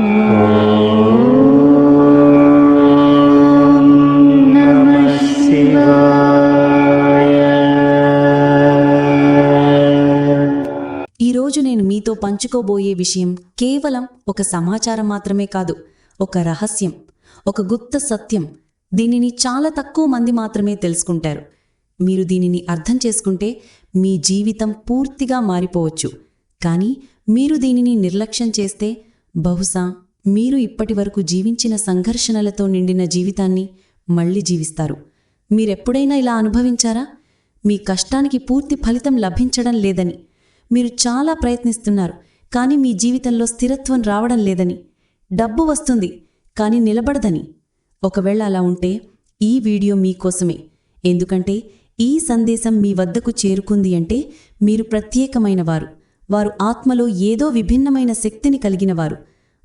ఈరోజు నేను మీతో పంచుకోబోయే విషయం కేవలం ఒక సమాచారం మాత్రమే కాదు ఒక రహస్యం ఒక గుప్త సత్యం. దీనిని చాలా తక్కువ మంది మాత్రమే తెలుసుకుంటారు. మీరు దీనిని అర్థం చేసుకుంటే మీ జీవితం పూర్తిగా మారిపోవచ్చు. కానీ మీరు దీనిని నిర్లక్ష్యం చేస్తే బహుశా మీరు ఇప్పటివరకు జీవించిన సంఘర్షణలతో నిండిన జీవితాన్ని మళ్ళీ జీవిస్తారు. మీరెప్పుడైనా ఇలా అనుభవించారా? మీ కష్టానికి పూర్తి ఫలితం లభించడం లేదని. మీరు చాలా ప్రయత్నిస్తున్నారు కానీ మీ జీవితంలో స్థిరత్వం రావడం లేదని. డబ్బు వస్తుంది కానీ నిలబడదని. ఒకవేళ అలా ఉంటే ఈ వీడియో మీకోసమే. ఎందుకంటే ఈ సందేశం మీ వద్దకు చేరుకుంది అంటే మీరు ప్రత్యేకమైన వారు వారు ఆత్మలో ఏదో విభిన్నమైన శక్తిని కలిగినవారు.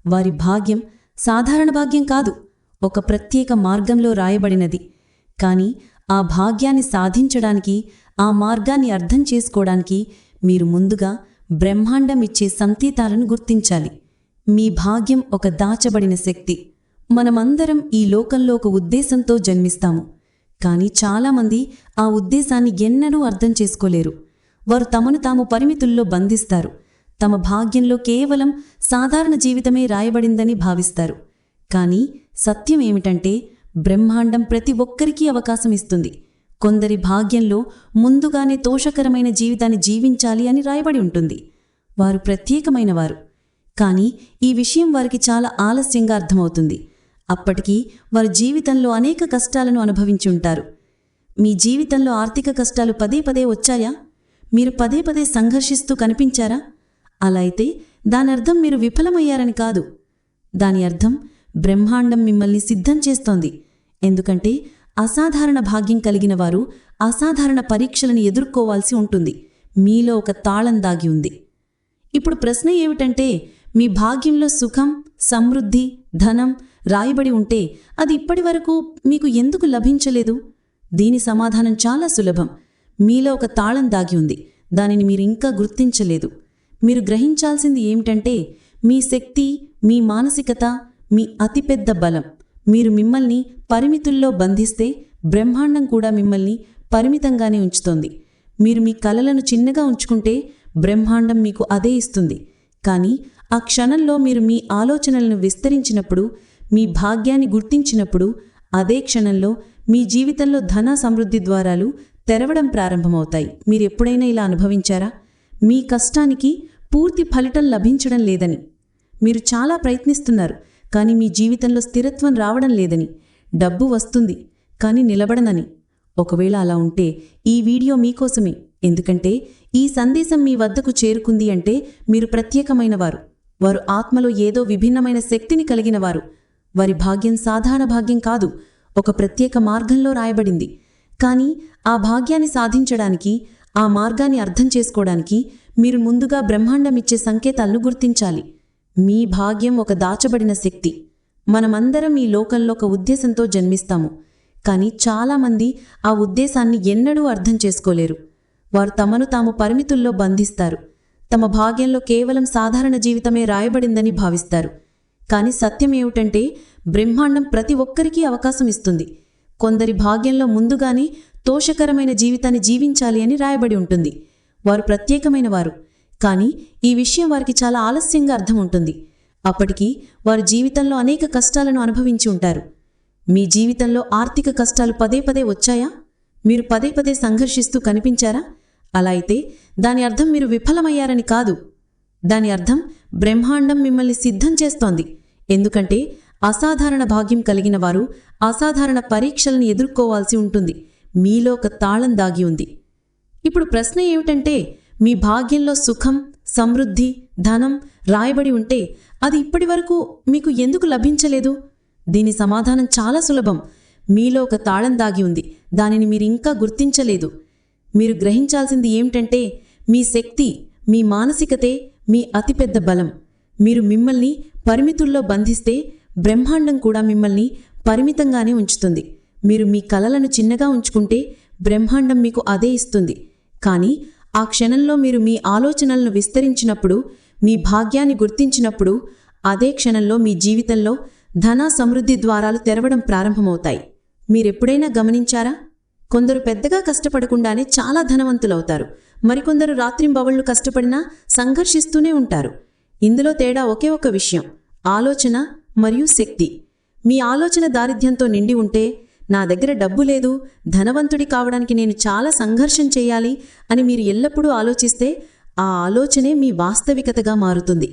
వారి భాగ్యం సాధారణ భాగ్యం కాదు ఒక ప్రత్యేక మార్గంలో రాయబడినది. కానీ ఆ భాగ్యాన్ని సాధించడానికి ఆ మార్గాన్ని అర్థం చేసుకోవడానికి మీరు ముందుగా బ్రహ్మాండం ఇచ్చే సంకేతాలను గుర్తించాలి. మీ భాగ్యం ఒక దాచబడిన శక్తి. మనమందరం ఈ లోకంలో ఒక ఉద్దేశంతో జన్మిస్తాము. కానీ చాలామంది ఆ ఉద్దేశాన్ని ఎన్నడూ అర్థం చేసుకోలేరు. వారు తమను తాము పరిమితుల్లో బంధిస్తారు. తమ భాగ్యంలో కేవలం సాధారణ జీవితమే రాయబడిందని భావిస్తారు. కానీ సత్యం ఏమిటంటే బ్రహ్మాండం ప్రతి ఒక్కరికీ అవకాశం ఇస్తుంది. కొందరి భాగ్యంలో ముందుగానే తోషకరమైన జీవితాన్ని జీవించాలి అని రాయబడి ఉంటుంది. వారు ప్రత్యేకమైన వారు కానీ ఈ విషయం వారికి చాలా ఆలస్యంగా అర్థమవుతుంది. అప్పటికీ వారు జీవితంలో అనేక కష్టాలను అనుభవించి ఉంటారు మీ జీవితంలో ఆర్థిక కష్టాలు పదే పదే వచ్చాయా? మీరు పదే పదే సంఘర్షిస్తూ కనిపించారా? అలా అయితే దాని అర్థం మీరు విఫలమయ్యారని కాదు. దాని అర్థం బ్రహ్మాండం మిమ్మల్ని సిద్ధం చేస్తోంది. ఎందుకంటే అసాధారణ భాగ్యం కలిగిన వారు అసాధారణ పరీక్షలను ఎదుర్కోవాల్సి ఉంటుంది. మీలో ఒక తాళం దాగి ఉంది. ఇప్పుడు ప్రశ్న ఏమిటంటే మీ భాగ్యంలో సుఖం సమృద్ధి ధనం రాయబడి ఉంటే అది ఇప్పటివరకు మీకు ఎందుకు లభించలేదు? దీని సమాధానం చాలా సులభం. మీలో ఒక తాళం దాగి ఉంది. దానిని మీరు ఇంకా గుర్తించలేదు. మీరు గ్రహించాల్సింది ఏమిటంటే మీ శక్తి మీ మానసికత మీ అతిపెద్ద బలం. మీరు మిమ్మల్ని పరిమితుల్లో బంధిస్తే బ్రహ్మాండం కూడా మిమ్మల్ని పరిమితంగానే ఉంచుతోంది. మీరు మీ కలలను చిన్నగా ఉంచుకుంటే బ్రహ్మాండం మీకు అదే ఇస్తుంది. కానీ ఆ క్షణంలో మీరు మీ ఆలోచనలను విస్తరించినప్పుడు మీ భాగ్యాన్ని గుర్తించినప్పుడు అదే క్షణంలో మీ జీవితంలో ధన సమృద్ధి ద్వారాలు తెరవడం ప్రారంభమవుతాయి. మీరు ఎప్పుడైనా ఇలా అనుభవించారా? మీ కష్టానికి పూర్తి ఫలితం లభించడం లేదని. మీరు చాలా ప్రయత్నిస్తున్నారు కానీ మీ జీవితంలో స్థిరత్వం రావడం లేదని. డబ్బు వస్తుంది కానీ నిలబడనని. ఒకవేళ అలా ఉంటే ఈ వీడియో మీకోసమే. ఎందుకంటే ఈ సందేశం మీ వద్దకు చేరుకుంది అంటే మీరు ప్రత్యేకమైన వారు. వారు ఆత్మలో ఏదో విభిన్నమైన శక్తిని కలిగిన వారు. వారి భాగ్యం సాధారణ భాగ్యం కాదు ఒక ప్రత్యేక మార్గంలో రాయబడింది. కానీ ఆ భాగ్యాన్ని సాధించడానికి ఆ మార్గాన్ని అర్థం చేసుకోవడానికి మీరు ముందుగా బ్రహ్మాండమిచ్చే సంకేతాలను గుర్తించాలి. మీ భాగ్యం ఒక దాచబడిన శక్తి. మనమందరం ఈ లోకంలో ఒక ఉద్దేశంతో జన్మిస్తాము. కానీ చాలామంది ఆ ఉద్దేశాన్ని ఎన్నడూ అర్థం చేసుకోలేరు. వారు తమను తాము పరిమితుల్లో బంధిస్తారు. తమ భాగ్యంలో కేవలం సాధారణ జీవితమే రాయబడిందని భావిస్తారు. కానీ సత్యం ఏమిటంటే బ్రహ్మాండం ప్రతి ఒక్కరికీ అవకాశం ఇస్తుంది. కొందరి భాగ్యంలో ముందుగానే తోషకరమైన జీవితాన్ని జీవించాలి అని రాయబడి ఉంటుంది. వారు ప్రత్యేకమైన వారు. కానీ ఈ విషయం వారికి చాలా ఆలస్యంగా అర్థం ఉంటుంది. అప్పటికి వారు జీవితంలో అనేక కష్టాలను అనుభవించి ఉంటారు. మీ జీవితంలో ఆర్థిక కష్టాలు పదే పదే వచ్చాయా? మీరు పదే పదే సంఘర్షిస్తూ కనిపించారా? అలా అయితే దాని అర్థం మీరు విఫలమయ్యారని కాదు. దాని అర్థం బ్రహ్మాండం మిమ్మల్ని సిద్ధం చేస్తోంది. ఎందుకంటే అసాధారణ భాగ్యం కలిగిన వారు అసాధారణ పరీక్షలను ఎదుర్కోవాల్సి ఉంటుంది. మీలో ఒక తాళం దాగి ఉంది. ఇప్పుడు ప్రశ్న ఏమిటంటే మీ భాగ్యంలో సుఖం సమృద్ధి ధనం రాయబడి ఉంటే అది ఇప్పటివరకు మీకు ఎందుకు లభించలేదు? దీని సమాధానం చాలా సులభం. మీలో ఒక తాళం దాగి ఉంది. దానిని మీరు ఇంకా గుర్తించలేదు. మీరు గ్రహించాల్సింది ఏమిటంటే మీ శక్తి మీ మానసికతే మీ అతిపెద్ద బలం. మీరు మిమ్మల్ని పరిమితుల్లో బంధిస్తే బ్రహ్మాండం కూడా మిమ్మల్ని పరిమితంగానే ఉంచుతుంది. మీరు మీ కలలను చిన్నగా ఉంచుకుంటే బ్రహ్మాండం మీకు అదే ఇస్తుంది. కానీ ఆ క్షణంలో మీరు మీ ఆలోచనలను విస్తరించినప్పుడు మీ భాగ్యాన్ని గుర్తించినప్పుడు అదే క్షణంలో మీ జీవితంలో ధన సమృద్ధి ద్వారాలు తెరవడం ప్రారంభమవుతాయి. మీరెప్పుడైనా గమనించారా? కొందరు పెద్దగా కష్టపడకుండానే చాలా ధనవంతులవుతారు. మరికొందరు రాత్రింబవళ్ళు కష్టపడినా సంఘర్షిస్తూనే ఉంటారు. ఇందులో తేడా ఒకే ఒక విషయం. ఆలోచన మరియు శక్తి. మీ ఆలోచన దారిద్ర్యంతో నిండి ఉంటే నా దగ్గర డబ్బు లేదు ధనవంతుడి కావడానికి నేను చాలా సంఘర్షం చేయాలి అని మీరు ఎల్లప్పుడూ ఆలోచిస్తే ఆ ఆలోచనే మీ వాస్తవికతగా మారుతుంది.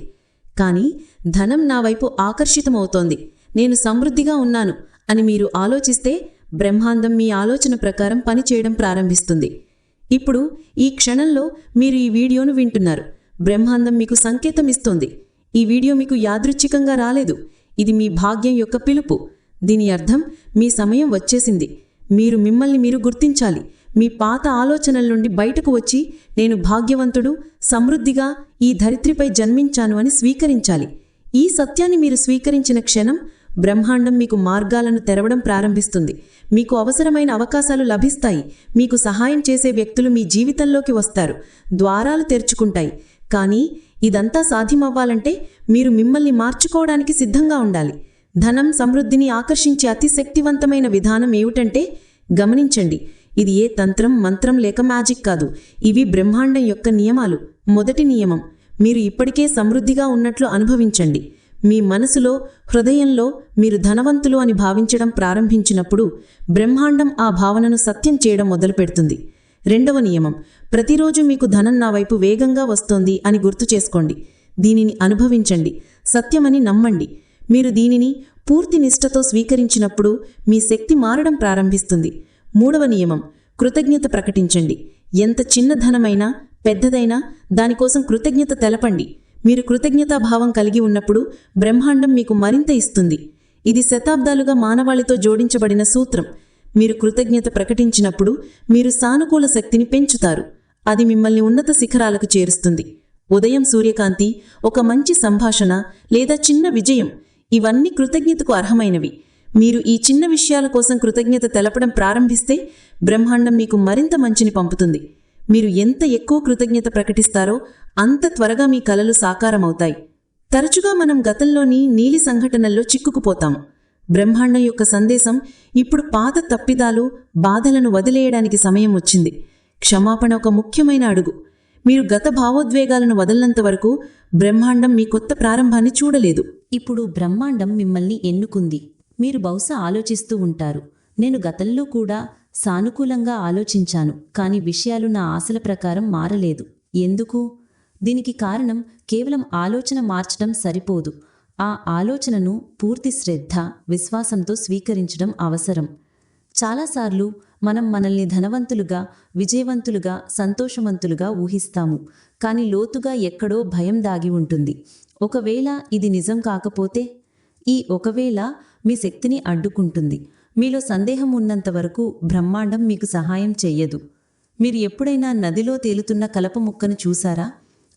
కానీ ధనం నా వైపు ఆకర్షితమవుతోంది. నేను సమృద్ధిగా ఉన్నాను అని మీరు ఆలోచిస్తే బ్రహ్మాండం మీ ఆలోచన ప్రకారం పనిచేయడం ప్రారంభిస్తుంది. ఇప్పుడు ఈ క్షణంలో మీరు ఈ వీడియోను వింటున్నారు. బ్రహ్మాండం మీకు సంకేతం ఇస్తోంది ఈ వీడియో మీకు యాదృచ్ఛికంగా రాలేదు. ఇది మీ భాగ్యం యొక్క పిలుపు. దీని అర్థం మీ సమయం వచ్చేసింది. మీరు మిమ్మల్ని మీరు గుర్తించాలి. మీ పాత ఆలోచనల నుండి బయటకు వచ్చి నేను భాగ్యవంతుడు సమృద్ధిగా ఈ ధరిత్రిపై జన్మించాను అని స్వీకరించాలి. ఈ సత్యాన్ని మీరు స్వీకరించిన క్షణం బ్రహ్మాండం మీకు మార్గాలను తెరవడం ప్రారంభిస్తుంది. మీకు అవసరమైన అవకాశాలు లభిస్తాయి. మీకు సహాయం చేసే వ్యక్తులు మీ జీవితంలోకి వస్తారు. ద్వారాలు తెరుచుకుంటాయి. కానీ ఇదంతా సాధ్యమవ్వాలంటే మీరు మిమ్మల్ని మార్చుకోవడానికి సిద్ధంగా ఉండాలి. ధనం సమృద్ధిని ఆకర్షించే అతి శక్తివంతమైన విధానం ఏమిటంటే గమనించండి. ఇది ఏ తంత్రం మంత్రం లేక మ్యాజిక్ కాదు. ఇవి బ్రహ్మాండం యొక్క నియమాలు. మొదటి నియమం. మీరు ఇప్పటికే సమృద్ధిగా ఉన్నట్లు అనుభవించండి. మీ మనసులో హృదయంలో మీరు ధనవంతులు అని భావించడం ప్రారంభించినప్పుడు బ్రహ్మాండం ఆ భావనను సత్యం చేయడం మొదలుపెడుతుంది. రెండవ నియమం. ప్రతిరోజు మీకు ధనం నా వైపు వేగంగా వస్తోంది అని గుర్తు చేసుకోండి. దీనిని అనుభవించండి. సత్యమని నమ్మండి. మీరు దీనిని పూర్తి నిష్ఠతో స్వీకరించినప్పుడు మీ శక్తి మారడం ప్రారంభిస్తుంది. మూడవ నియమం. కృతజ్ఞత ప్రకటించండి. ఎంత చిన్న ధనమైనా పెద్దదైనా దానికోసం కృతజ్ఞత తెలపండి. మీరు కృతజ్ఞతాభావం కలిగి ఉన్నప్పుడు బ్రహ్మాండం మీకు మరింత ఇస్తుంది. ఇది శతాబ్దాలుగా మానవాళితో జోడించబడిన సూత్రం. మీరు కృతజ్ఞత ప్రకటించినప్పుడు మీరు సానుకూల శక్తిని పెంచుతారు. అది మిమ్మల్ని ఉన్నత శిఖరాలకు చేరుస్తుంది. ఉదయం సూర్యకాంతి ఒక మంచి సంభాషణ లేదా చిన్న విజయం ఇవన్నీ కృతజ్ఞతకు అర్హమైనవి. మీరు ఈ చిన్న విషయాల కోసం కృతజ్ఞత తెలపడం ప్రారంభిస్తే బ్రహ్మాండం మీకు మరింత మంచిని పంపుతుంది. మీరు ఎంత ఎక్కువ కృతజ్ఞత ప్రకటిస్తారో అంత త్వరగా మీ కలలు సాకారమవుతాయి. తరచుగా మనం గతంలోని నీలి సంఘటనల్లో చిక్కుకుపోతాం బ్రహ్మాండం యొక్క సందేశం ఇప్పుడు పాత తప్పిదాలు బాధలను వదిలేయడానికి సమయం వచ్చింది. క్షమాపణ ఒక ముఖ్యమైన అడుగు. మీరు గత భావోద్వేగాలను వదలనంత వరకు బ్రహ్మాండం మీ కొత్త ప్రారంభాన్ని చూడలేదు. ఇప్పుడు బ్రహ్మాండం మిమ్మల్ని ఎన్నుకుంది. మీరు బహుశా ఆలోచిస్తూ ఉంటారు. నేను గతంలో కూడా సానుకూలంగా ఆలోచించాను కాని విషయాలు నా ఆశల ప్రకారం మారలేదు. ఎందుకు? దీనికి కారణం కేవలం ఆలోచన మార్చడం సరిపోదు. ఆ ఆలోచనను పూర్తి శ్రద్ధ విశ్వాసంతో స్వీకరించడం అవసరం. చాలాసార్లు మనం మనల్ని ధనవంతులుగా విజయవంతులుగా సంతోషవంతులుగా ఊహిస్తాము. కానీ లోతుగా ఎక్కడో భయం దాగి ఉంటుంది. ఒకవేళ ఇది నిజం కాకపోతే ఈ ఒకవేళ మీ శక్తిని అడ్డుకుంటుంది. మీలో సందేహం ఉన్నంత వరకు బ్రహ్మాండం మీకు సహాయం చెయ్యదు. మీరు ఎప్పుడైనా నదిలో తేలుతున్న కలప ముక్కను చూసారా?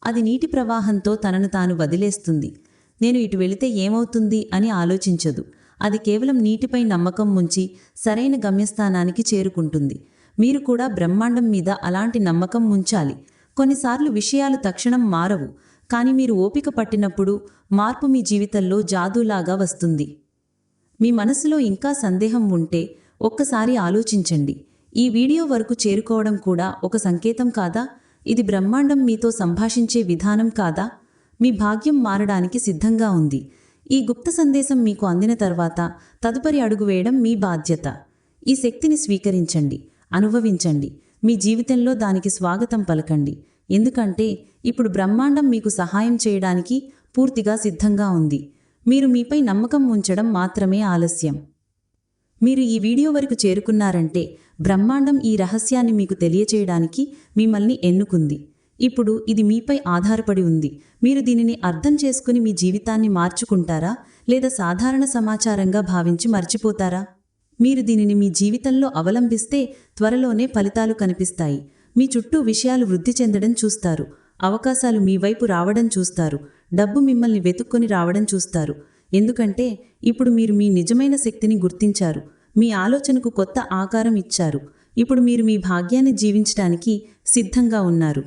అది నీటి ప్రవాహంతో తనను తాను వదిలేస్తుంది. నేను ఇటు వెళితే ఏమవుతుంది అని ఆలోచించదు. అది కేవలం నీటిపై నమ్మకం ముంచి సరైన గమ్యస్థానానికి చేరుకుంటుంది. మీరు కూడా బ్రహ్మాండం మీద అలాంటి నమ్మకం ఉంచాలి కొన్నిసార్లు విషయాలు తక్షణం మారవు. కానీ మీరు ఓపిక పట్టినప్పుడు మార్పు మీ జీవితంలో జాదూలాగా వస్తుంది. మీ మనసులో ఇంకా సందేహం ఉంటే ఒక్కసారి ఆలోచించండి. ఈ వీడియో వరకు చేరుకోవడం కూడా ఒక సంకేతం కాదా? ఇది బ్రహ్మాండం మీతో సంభాషించే విధానం కాదా? మీ భాగ్యం మారడానికి సిద్ధంగా ఉంది. ఈ గుప్త సందేశం మీకు అందిన తర్వాత తదుపరి అడుగు వేయడం మీ బాధ్యత. ఈ శక్తిని స్వీకరించండి అనుభవించండి. మీ జీవితంలో దానికి స్వాగతం పలకండి. ఎందుకంటే ఇప్పుడు బ్రహ్మాండం మీకు సహాయం చేయడానికి పూర్తిగా సిద్ధంగా ఉంది. మీరు మీపై నమ్మకం ఉంచడం మాత్రమే ఆలస్యం. మీరు ఈ వీడియో వరకు చేరుకున్నారంటే బ్రహ్మాండం ఈ రహస్యాన్ని మీకు తెలియచేయడానికి మిమ్మల్ని ఎన్నుకుంది. ఇప్పుడు ఇది మీపై ఆధారపడి ఉంది. మీరు దీనిని అర్థం చేసుకుని మీ జీవితాన్ని మార్చుకుంటారా? లేదా సాధారణ సమాచారంగా భావించి మర్చిపోతారా? మీరు దీనిని మీ జీవితంలో అవలంబిస్తే త్వరలోనే ఫలితాలు కనిపిస్తాయి. మీ చుట్టూ విషయాలు వృద్ధి చెందడం చూస్తారు. అవకాశాలు మీ వైపు రావడం చూస్తారు. డబ్బు మిమ్మల్ని వెతుక్కొని రావడం చూస్తారు. ఎందుకంటే ఇప్పుడు మీరు మీ నిజమైన శక్తిని గుర్తించారు. మీ ఆలోచనకు కొత్త ఆకారం ఇచ్చారు. ఇప్పుడు మీరు మీ భాగ్యాన్ని జీవించడానికి సిద్ధంగా ఉన్నారు.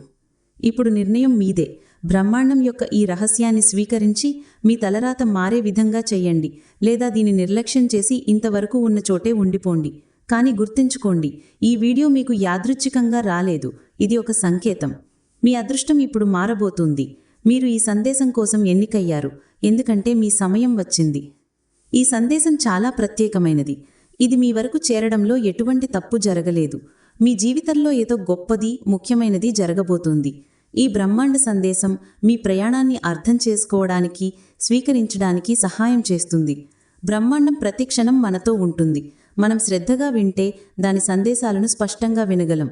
ఇప్పుడు నిర్ణయం మీదే. బ్రహ్మాండం యొక్క ఈ రహస్యాన్ని స్వీకరించి మీ తలరాత మారే విధంగా చెయ్యండి లేదా దీని నిర్లక్ష్యం చేసి ఇంతవరకు ఉన్న చోటే ఉండిపోండి. కానీ గుర్తుంచుకోండి ఈ వీడియో మీకు యాదృచ్ఛికంగా రాలేదు. ఇది ఒక సంకేతం. మీ అదృష్టం ఇప్పుడు మారబోతుంది. మీరు ఈ సందేశం కోసం ఎన్నికయ్యారు. ఎందుకంటే మీ సమయం వచ్చింది. ఈ సందేశం చాలా ప్రత్యేకమైనది. ఇది మీ వరకు చేరడంలో ఎటువంటి తప్పు జరగలేదు. మీ జీవితంలో ఏదో గొప్పది ముఖ్యమైనది జరగబోతుంది. ఈ బ్రహ్మాండ సందేశం మీ ప్రయాణాన్ని అర్థం చేసుకోవడానికి స్వీకరించడానికి సహాయం చేస్తుంది. బ్రహ్మాండం ప్రతి క్షణం మనతో ఉంటుంది. మనం శ్రద్ధగా వింటే దాని సందేశాలను స్పష్టంగా వినగలం.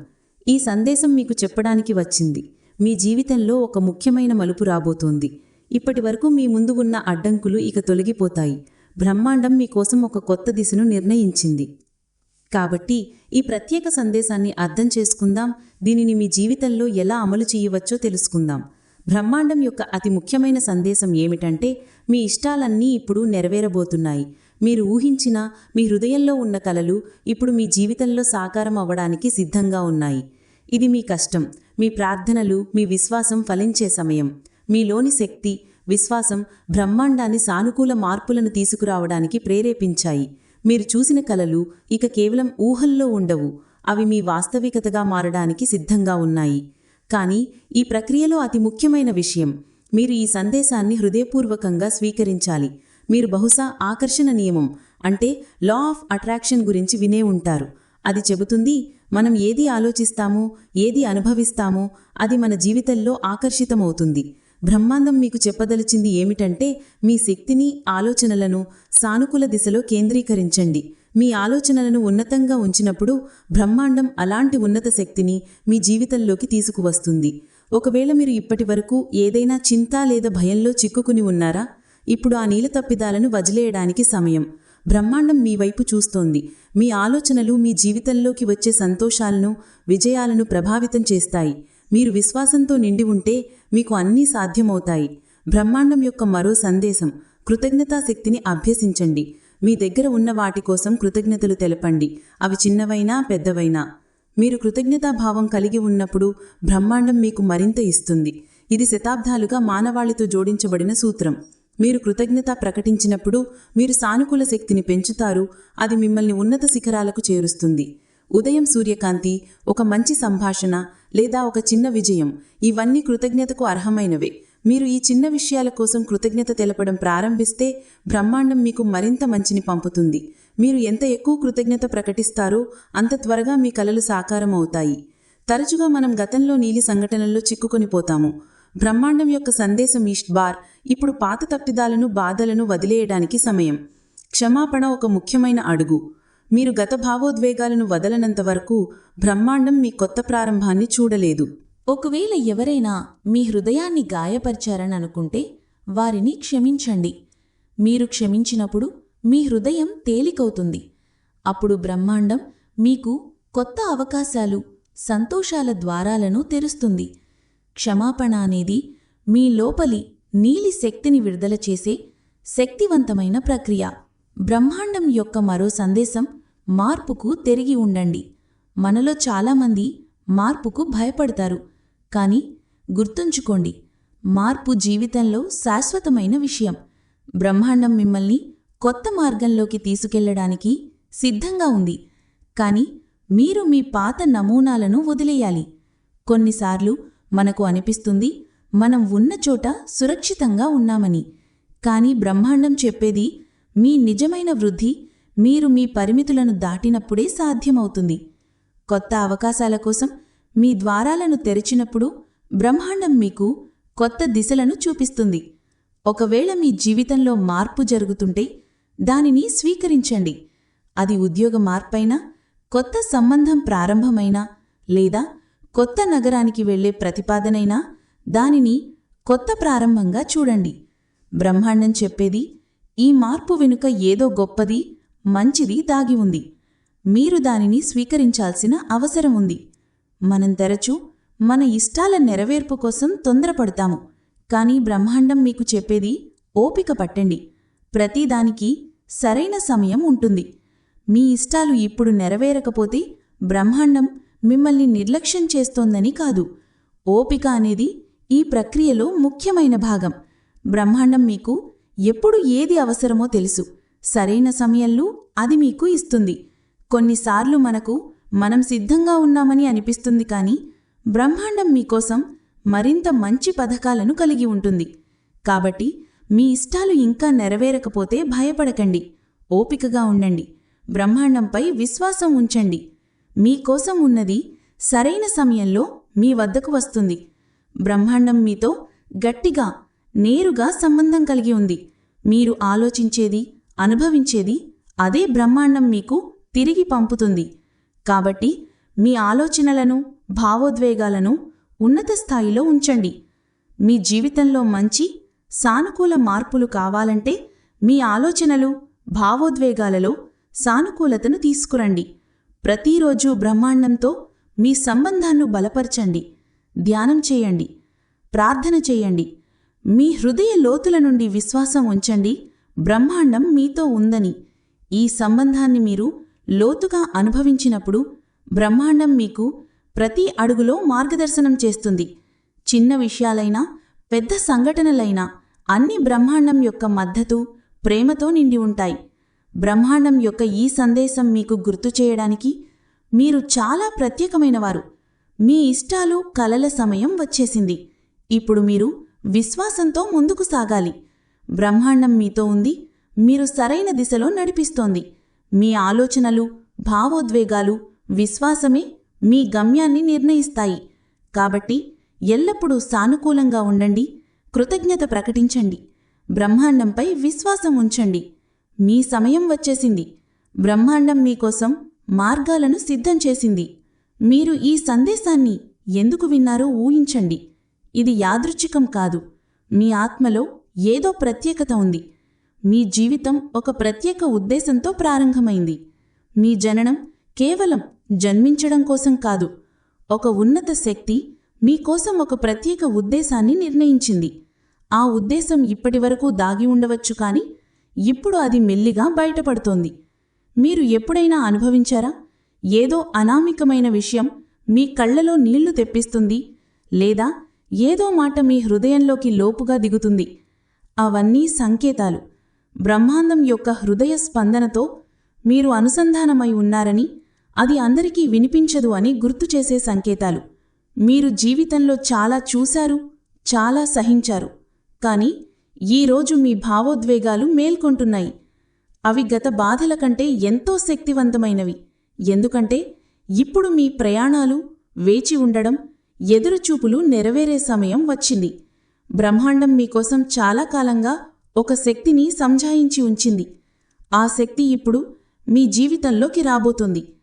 ఈ సందేశం మీకు చెప్పడానికి వచ్చింది. మీ జీవితంలో ఒక ముఖ్యమైన మలుపు రాబోతోంది. ఇప్పటి వరకు మీ ముందు ఉన్న అడ్డంకులు ఇక తొలగిపోతాయి. బ్రహ్మాండం మీకోసం ఒక కొత్త దిశను నిర్ణయించింది. కాబట్టి ఈ ప్రత్యేక సందేశాన్ని అర్థం చేసుకుందాం. దీనిని మీ జీవితంలో ఎలా అమలు చేయవచ్చో తెలుసుకుందాం. బ్రహ్మాండం యొక్క అతి ముఖ్యమైన సందేశం ఏమిటంటే మీ ఇష్టాలన్నీ ఇప్పుడు నెరవేరబోతున్నాయి. మీరు ఊహించిన మీ హృదయంలో ఉన్న కలలు ఇప్పుడు మీ జీవితంలో సాకారం అవ్వడానికి సిద్ధంగా ఉన్నాయి. ఇది మీ కష్టం మీ ప్రార్థనలు మీ విశ్వాసం ఫలించే సమయం. మీలోని శక్తి విశ్వాసం బ్రహ్మాండాన్ని సానుకూల మార్పులను తీసుకురావడానికి ప్రేరేపించాయి. మీరు చూసిన కలలు ఇక కేవలం ఊహల్లో ఉండవు. అవి మీ వాస్తవికతగా మారడానికి సిద్ధంగా ఉన్నాయి. కానీ ఈ ప్రక్రియలో అతి ముఖ్యమైన విషయం మీరు ఈ సందేశాన్ని హృదయపూర్వకంగా స్వీకరించాలి. మీరు బహుశా ఆకర్షణ నియమం అంటే లా ఆఫ్ అట్రాక్షన్ గురించి వినే ఉంటారు. అది చెబుతుంది మనం ఏది ఆలోచిస్తామో ఏది అనుభవిస్తామో అది మన జీవితంలో ఆకర్షితమవుతుంది. బ్రహ్మాండం మీకు చెప్పదలిచింది ఏమిటంటే మీ శక్తిని ఆలోచనలను సానుకూల దిశలో కేంద్రీకరించండి. మీ ఆలోచనలను ఉన్నతంగా ఉంచినప్పుడు బ్రహ్మాండం అలాంటి ఉన్నత శక్తిని మీ జీవితంలోకి తీసుకువస్తుంది. ఒకవేళ మీరు ఇప్పటి వరకు ఏదైనా చింత లేదా భయంలో చిక్కుకుని ఉన్నారా? ఇప్పుడు ఆ నీల తప్పిదాలను వదిలేయడానికి సమయం. బ్రహ్మాండం మీ వైపు చూస్తోంది. మీ ఆలోచనలు మీ జీవితంలోకి వచ్చే సంతోషాలను విజయాలను ప్రభావితం చేస్తాయి. మీరు విశ్వాసంతో నిండి ఉంటే మీకు అన్నీ సాధ్యమవుతాయి. బ్రహ్మాండం యొక్క మరో సందేశం కృతజ్ఞతా శక్తిని అభ్యసించండి. మీ దగ్గర ఉన్న వాటి కోసం కృతజ్ఞతలు తెలపండి. అవి చిన్నవైనా పెద్దవైనా. మీరు కృతజ్ఞతాభావం కలిగి ఉన్నప్పుడు బ్రహ్మాండం మీకు మరింత ఇస్తుంది. ఇది శతాబ్దాలుగా మానవాళితో జోడించబడిన సూత్రం. మీరు కృతజ్ఞత ప్రకటించినప్పుడు మీరు సానుకూల శక్తిని పెంచుతారు. అది మిమ్మల్ని ఉన్నత శిఖరాలకు చేరుస్తుంది. ఉదయం సూర్యకాంతి ఒక మంచి సంభాషణ లేదా ఒక చిన్న విజయం ఇవన్నీ కృతజ్ఞతకు అర్హమైనవే. మీరు ఈ చిన్న విషయాల కోసం కృతజ్ఞత తెలపడం ప్రారంభిస్తే బ్రహ్మాండం మీకు మరింత మంచిని పంపుతుంది. మీరు ఎంత ఎక్కువ కృతజ్ఞత ప్రకటిస్తారో అంత త్వరగా మీ కలలు సాకారం అవుతాయి తరచుగా మనం గతంలో నీలి సంఘటనల్లో చిక్కుకొని పోతాము. బ్రహ్మాండం యొక్క సందేశం ఈస్ట్ బార్ ఇప్పుడు పాత తప్పిదాలను బాధలను వదిలేయడానికి సమయం. క్షమాపణ ఒక ముఖ్యమైన అడుగు. మీరు గత భావోద్వేగాలను వదలనంత వరకు బ్రహ్మాండం మీ కొత్త ప్రారంభాన్ని చూడలేదు. ఒకవేళ ఎవరైనా మీ హృదయాన్ని గాయపరిచారని అనుకుంటే వారిని క్షమించండి. మీరు క్షమించినప్పుడు మీ హృదయం తేలికవుతుంది. అప్పుడు బ్రహ్మాండం మీకు కొత్త అవకాశాలు సంతోషాల ద్వారాలను తెరుస్తుంది. క్షమాపణ అనేది మీ లోపలి నీలి శక్తిని విడుదల చేసే శక్తివంతమైన ప్రక్రియ. బ్రహ్మాండం యొక్క మరో సందేశం మార్పుకు తిరిగి ఉండండి. మనలో చాలామంది మార్పుకు భయపడతారు. కానీ గుర్తుంచుకోండి మార్పు జీవితంలో శాశ్వతమైన విషయం. బ్రహ్మాండం మిమ్మల్ని కొత్త మార్గంలోకి తీసుకెళ్ళడానికి సిద్ధంగా ఉంది. కానీ మీరు మీ పాత నమూనాలను వదిలేయాలి. కొన్నిసార్లు మనకు అనిపిస్తుంది మనం ఉన్న చోట సురక్షితంగా ఉన్నామని. కానీ బ్రహ్మాండం చెప్పేది మీ నిజమైన వృద్ధి మీరు మీ పరిమితులను దాటినప్పుడే సాధ్యమవుతుంది. కొత్త అవకాశాల కోసం మీ ద్వారాలను తెరిచినప్పుడు బ్రహ్మాండం మీకు కొత్త దిశలను చూపిస్తుంది. ఒకవేళ మీ జీవితంలో మార్పు జరుగుతుంటే దానిని స్వీకరించండి. అది ఉద్యోగ మార్పైనా కొత్త సంబంధం ప్రారంభమైనా లేదా కొత్త నగరానికి వెళ్ళే ప్రతిపాదనైనా దానిని కొత్త ప్రారంభంగా చూడండి. బ్రహ్మాండం చెప్పేది ఈ మార్పు వెనుక ఏదో గొప్పది మంచిది దాగి ఉంది. మీరు దానిని స్వీకరించాల్సిన అవసరం ఉంది. మనం తరచూ మన ఇష్టాల నెరవేర్పు కోసం తొందరపడతాము. కానీ బ్రహ్మాండం మీకు చెప్పేది ఓపిక పట్టండి. ప్రతిదానికి సరైన సమయం ఉంటుంది. మీ ఇష్టాలు ఇప్పుడు నెరవేరకపోతే బ్రహ్మాండం మిమ్మల్ని నిర్లక్ష్యం చేస్తోందని కాదు. ఓపిక అనేది ఈ ప్రక్రియలో ముఖ్యమైన భాగం. బ్రహ్మాండం మీకు ఎప్పుడు ఏది అవసరమో తెలుసు. సరైన సమయంలో అది మీకు ఇస్తుంది. కొన్నిసార్లు మనకు మనం సిద్ధంగా ఉన్నామని అనిపిస్తుంది కానీ బ్రహ్మాండం మీకోసం మరింత మంచి పథకాలను కలిగి ఉంటుంది. కాబట్టి మీ ఇష్టాలు ఇంకా నెరవేరకపోతే భయపడకండి. ఓపికగా ఉండండి. బ్రహ్మాండంపై విశ్వాసం ఉంచండి. మీకోసం ఉన్నది సరైన సమయంలో మీ వద్దకు వస్తుంది. బ్రహ్మాండం మీతో గట్టిగా నేరుగా సంబంధం కలిగి ఉంది. మీరు ఆలోచించేది అనుభవించేది అదే బ్రహ్మాండం మీకు తిరిగి పంపుతుంది. కాబట్టి మీ ఆలోచనలను భావోద్వేగాలను ఉన్నత స్థాయిలో ఉంచండి. మీ జీవితంలో మంచి సానుకూల మార్పులు కావాలంటే మీ ఆలోచనలు భావోద్వేగాలలో సానుకూలతను తీసుకురండి. ప్రతిరోజు బ్రహ్మాండంతో మీ సంబంధాన్ని బలపరచండి. ధ్యానం చేయండి. ప్రార్థన చేయండి. మీ హృదయ లోతుల నుండి విశ్వాసం ఉంచండి. బ్రహ్మాండం మీతో ఉందని. ఈ సంబంధాన్ని మీరు లోతుగా అనుభవించినప్పుడు బ్రహ్మాండం మీకు ప్రతి అడుగులో మార్గదర్శనం చేస్తుంది. చిన్న విషయాలైనా పెద్ద సంఘటనలైనా అన్ని బ్రహ్మాండం యొక్క మద్దతు ప్రేమతో నిండి ఉంటాయి. బ్రహ్మాండం యొక్క ఈ సందేశం మీకు గుర్తు చేయడానికి మీరు చాలా ప్రత్యేకమైనవారు. మీ ఇష్టాలు కలల సమయం వచ్చేసింది. ఇప్పుడు మీరు విశ్వాసంతో ముందుకు సాగాలి. బ్రహ్మాండం మీతో ఉంది మీరు సరైన దిశలో నడిపిస్తోంది. మీ ఆలోచనలు భావోద్వేగాలు విశ్వాసమే మీ గమ్యాన్ని నిర్ణయిస్తాయి. కాబట్టి ఎల్లప్పుడూ సానుకూలంగా ఉండండి కృతజ్ఞత ప్రకటించండి బ్రహ్మాండంపై విశ్వాసం ఉంచండి. మీ సమయం వచ్చేసింది. బ్రహ్మాండం మీకోసం మార్గాలను సిద్ధం చేసింది. మీరు ఈ సందేశాన్ని ఎందుకు విన్నారో ఊహించండి. ఇది యాదృచ్ఛికం కాదు. మీ ఆత్మలో ఏదో ప్రత్యేకత ఉంది. మీ జీవితం ఒక ప్రత్యేక ఉద్దేశంతో ప్రారంభమైంది. మీ జననం కేవలం జన్మించడం కోసం కాదు ఒక ఉన్నత శక్తి మీకోసం ఒక ప్రత్యేక ఉద్దేశాన్ని నిర్ణయించింది. ఆ ఉద్దేశం ఇప్పటివరకు దాగి ఉండవచ్చు కాని ఇప్పుడు అది మెల్లిగా బయటపడుతోంది. మీరు ఎప్పుడైనా అనుభవించారా? ఏదో అనామికమైన విషయం మీ కళ్ళలో నీళ్ళు తెప్పిస్తుంది లేదా ఏదో మాట మీ హృదయంలోకి లోపుగా దిగుతుంది. అవన్నీ సంకేతాలు. బ్రహ్మాండం యొక్క హృదయ స్పందనతో మీరు అనుసంధానమై ఉన్నారని అది అందరికీ వినిపించదు అని గుర్తు చేసే సంకేతాలు. మీరు జీవితంలో చాలా చూశారు చాలా సహించారు. కానీ ఈరోజు మీ భావోద్వేగాలు మేల్కొంటున్నాయి. అవి గత బాధల కంటే ఎంతో శక్తివంతమైనవి. ఎందుకంటే ఇప్పుడు మీ ప్రయాణాలు వేచి ఉండడం ఎదురుచూపులు నెరవేరే సమయం వచ్చింది. బ్రహ్మాండం మీకోసం చాలా కాలంగా ఒక శక్తిని సంజాయించి ఉంచింది. ఆ శక్తి ఇప్పుడు మీ జీవితంలోకి రాబోతుంది.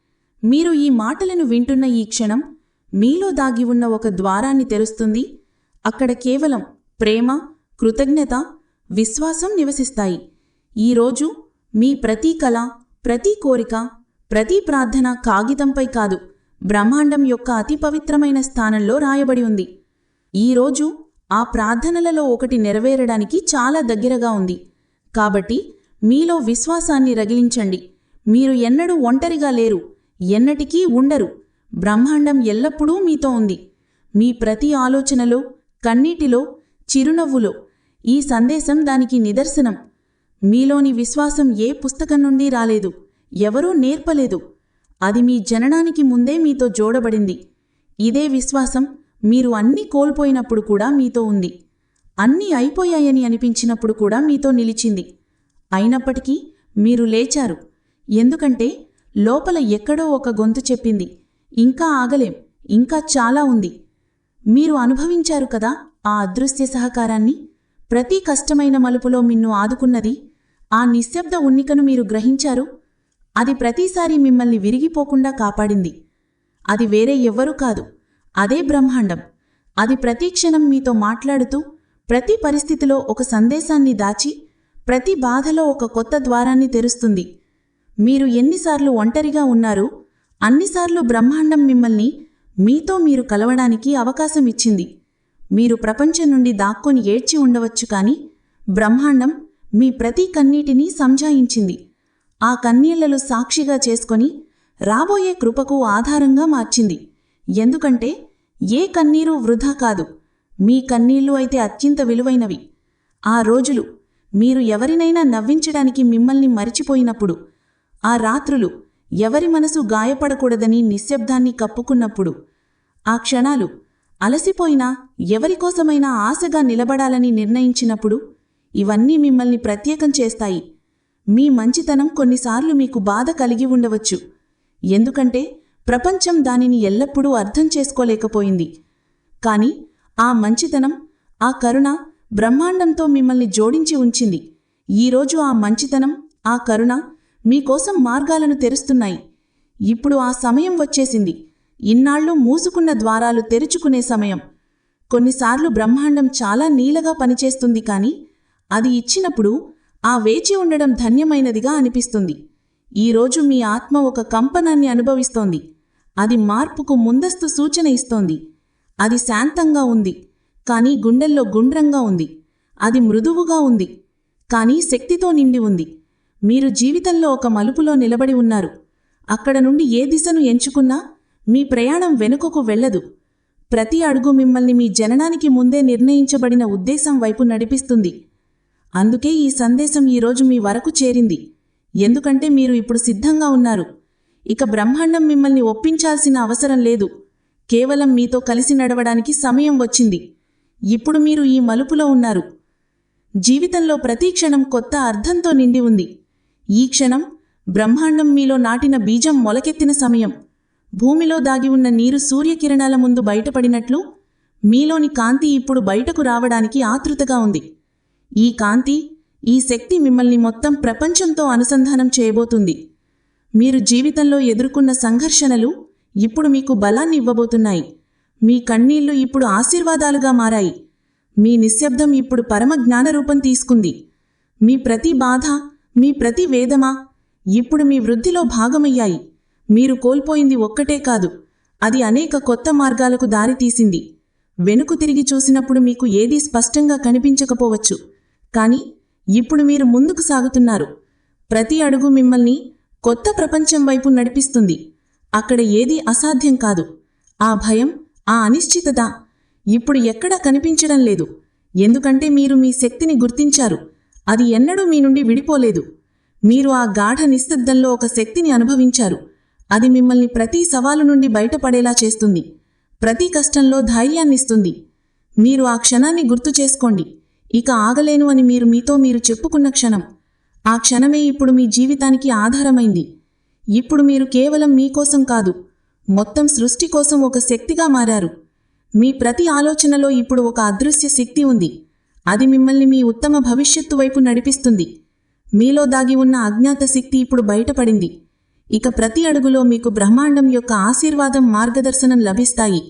మీరు ఈ మాటలను వింటున్న ఈ క్షణం మీలో దాగి ఉన్న ఒక ద్వారాన్ని తెరుస్తుంది. అక్కడ కేవలం ప్రేమ కృతజ్ఞత విశ్వాసం నివసిస్తాయి. ఈరోజు మీ ప్రతి కళ ప్రతి కోరిక ప్రతి ప్రార్థన కాగితంపై కాదు బ్రహ్మాండం యొక్క అతి పవిత్రమైన స్థానంలో రాయబడి ఉంది. ఈరోజు ఆ ప్రార్థనలలో ఒకటి నెరవేరడానికి చాలా దగ్గరగా ఉంది. కాబట్టి మీలో విశ్వాసాన్ని రగిలించండి. మీరు ఎన్నడూ ఒంటరిగా లేరు. ఎన్నటికీ ఉండరు. బ్రహ్మాండం ఎల్లప్పుడూ మీతో ఉంది. మీ ప్రతి ఆలోచనలో కన్నీటిలో చిరునవ్వులో ఈ సందేశం దానికి నిదర్శనం. మీలోని విశ్వాసం ఏ పుస్తకం నుండి రాలేదు ఎవరూ నేర్పలేదు. అది మీ జననానికి ముందే మీతో జోడబడింది. ఇదే విశ్వాసం మీరు అన్నీ కోల్పోయినప్పుడు కూడా మీతో ఉంది. అన్నీ అయిపోయాయని అనిపించినప్పుడు కూడా మీతో నిలిచింది. అయినప్పటికీ మీరు లేచారు. ఎందుకంటే లోపల ఎక్కడో ఒక గొంతు చెప్పింది. ఇంకా ఆగలేం. ఇంకా చాలా ఉంది. మీరు అనుభవించారు కదా ఆ అదృశ్య సహకారాన్ని? ప్రతి కష్టమైన మలుపులో మిన్ను ఆదుకున్నది? ఆ నిశ్శబ్ద ఉన్నికను మీరు గ్రహించారు? అది ప్రతిసారి మిమ్మల్ని విరిగిపోకుండా కాపాడింది. అది వేరే ఎవ్వరూ కాదు. అదే బ్రహ్మాండం. అది ప్రతి క్షణం మీతో మాట్లాడుతూ ప్రతి పరిస్థితిలో ఒక సందేశాన్ని దాచి ప్రతి బాధలో ఒక కొత్త ద్వారాన్ని తెరుస్తుంది. మీరు ఎన్నిసార్లు ఒంటరిగా ఉన్నారో అన్నిసార్లు బ్రహ్మాండం మిమ్మల్ని మీతో మీరు కలవడానికి అవకాశం ఇచ్చింది. మీరు ప్రపంచం నుండి దాక్కొని ఏడ్చి ఉండవచ్చు కానీ బ్రహ్మాండం మీ ప్రతి కన్నీటిని సంజాయించింది. ఆ కన్నీళ్ళలో సాక్షిగా చేసుకొని రాబోయే కృపకు ఆధారంగా మార్చింది. ఎందుకంటే ఏ కన్నీరు వృధా కాదు. మీ కన్నీళ్ళు అయితే అత్యంత విలువైనవి. ఆ రోజులు మీరు ఎవరినైనా నవ్వించడానికి మిమ్మల్ని మరిచిపోయినప్పుడు ఆ రాత్రులు ఎవరి మనసు గాయపడకూడదని నిశ్శబ్దాన్ని కప్పుకున్నప్పుడు ఆ క్షణాలు అలసిపోయినా ఎవరికోసమైనా ఆశగా నిలబడాలని నిర్ణయించినప్పుడు ఇవన్నీ మిమ్మల్ని ప్రత్యేకం చేస్తాయి. మీ మంచితనం కొన్నిసార్లు మీకు బాధ కలిగి ఉండవచ్చు. ఎందుకంటే ప్రపంచం దానిని ఎల్లప్పుడూ అర్థం చేసుకోలేకపోయింది. కాని ఆ మంచితనం ఆ కరుణ బ్రహ్మాండంతో మిమ్మల్ని జోడించి ఉంచింది. ఈరోజు ఆ మంచితనం ఆ కరుణ మీకోసం మార్గాలను తెరుస్తున్నాయి. ఇప్పుడు ఆ సమయం వచ్చేసింది. ఇన్నాళ్ళు మూసుకున్న ద్వారాలు తెరుచుకునే సమయం. కొన్నిసార్లు బ్రహ్మాండం చాలా నీలగా పనిచేస్తుంది కాని అది ఇచ్చినప్పుడు ఆ వేచి ఉండడం ధన్యమైనదిగా అనిపిస్తుంది. ఈరోజు మీ ఆత్మ ఒక కంపనాన్ని అనుభవిస్తోంది. అది మార్పుకు ముందస్తు సూచన ఇస్తోంది. అది శాంతంగా ఉంది. కానీ గుండెల్లో గుండ్రంగా ఉంది. అది మృదువుగా ఉంది. కానీ శక్తితో నిండి ఉంది. మీరు జీవితంలో ఒక మలుపులో నిలబడి ఉన్నారు. అక్కడ నుండి ఏ దిశను ఎంచుకున్నా మీ ప్రయాణం వెనుకకు వెళ్ళదు. ప్రతి అడుగు మిమ్మల్ని మీ జననానికి ముందే నిర్ణయించబడిన ఉద్దేశం వైపు నడిపిస్తుంది. అందుకే ఈ సందేశం ఈరోజు మీ వరకు చేరింది. ఎందుకంటే మీరు ఇప్పుడు సిద్ధంగా ఉన్నారు. ఇక బ్రహ్మాండం మిమ్మల్ని ఒప్పించాల్సిన అవసరం లేదు. కేవలం మీతో కలిసి నడవడానికి సమయం వచ్చింది. ఇప్పుడు మీరు ఈ మలుపులో ఉన్నారు. జీవితంలో ప్రతి క్షణం కొత్త అర్థంతో నిండి ఉంది. ఈ క్షణం బ్రహ్మాండం మీలో నాటిన బీజం మొలకెత్తిన సమయం. భూమిలో దాగి ఉన్న నీరు సూర్యకిరణాల ముందు బయటపడినట్లు మీలోని కాంతి ఇప్పుడు బయటకు రావడానికి ఆతృతగా ఉంది. ఈ కాంతి ఈ శక్తి మిమ్మల్ని మొత్తం ప్రపంచంతో అనుసంధానం చేయబోతుంది. మీరు జీవితంలో ఎదుర్కొన్న సంఘర్షణలు ఇప్పుడు మీకు బలాన్ని ఇవ్వబోతున్నాయి. మీ కన్నీళ్ళు ఇప్పుడు ఆశీర్వాదాలుగా మారాయి. మీ నిశ్శబ్దం ఇప్పుడు పరమ జ్ఞానరూపం తీసుకుంది. మీ ప్రతి బాధ మీ ప్రతి వేదమ ఇప్పుడు మీ వృద్ధిలో భాగమయ్యాయి. మీరు కోల్పోయింది ఒక్కటే కాదు అది అనేక కొత్త మార్గాలకు దారితీసింది వెనుకు తిరిగి చూసినప్పుడు మీకు ఏదీ స్పష్టంగా కనిపించకపోవచ్చు. కానీ ఇప్పుడు మీరు ముందుకు సాగుతున్నారు. ప్రతి అడుగు మిమ్మల్ని కొత్త ప్రపంచం వైపు నడిపిస్తుంది. అక్కడ ఏదీ అసాధ్యం కాదు. ఆ భయం ఆ అనిశ్చితత ఇప్పుడు ఎక్కడా కనిపించడం లేదు. ఎందుకంటే మీరు మీ శక్తిని గుర్తించారు. అది ఎన్నడూ మీ నుండి విడిపోలేదు. మీరు ఆ గాఢ నిశ్శబ్దంలో ఒక శక్తిని అనుభవించారు. అది మిమ్మల్ని ప్రతి సవాలు నుండి బయటపడేలా చేస్తుంది. ప్రతి కష్టంలో ధైర్యాన్నిస్తుంది. మీరు ఆ క్షణాన్ని గుర్తు చేసుకోండి. ఇక ఆగలేను అని మీరు మీతో మీరు చెప్పుకున్న క్షణం. ఆ క్షణమే ఇప్పుడు మీ జీవితానికి ఆధారమైంది. ఇప్పుడు మీరు కేవలం మీకోసం కాదు మొత్తం సృష్టి కోసం ఒక శక్తిగా మారారు. మీ ప్రతి ఆలోచనలో ఇప్పుడు ఒక అదృశ్య శక్తి ఉంది. అది మిమ్మల్ని మీ ఉత్తమ భవిష్యత్తు వైపు నడిపిస్తుంది. మీలో దాగి ఉన్న అజ్ఞాత శక్తి ఇప్పుడు బయటపడింది. ఇక ప్రతి అడుగులో మీకు బ్రహ్మాండం యొక్క ఆశీర్వాదం మార్గదర్శనం లభిస్తాయి.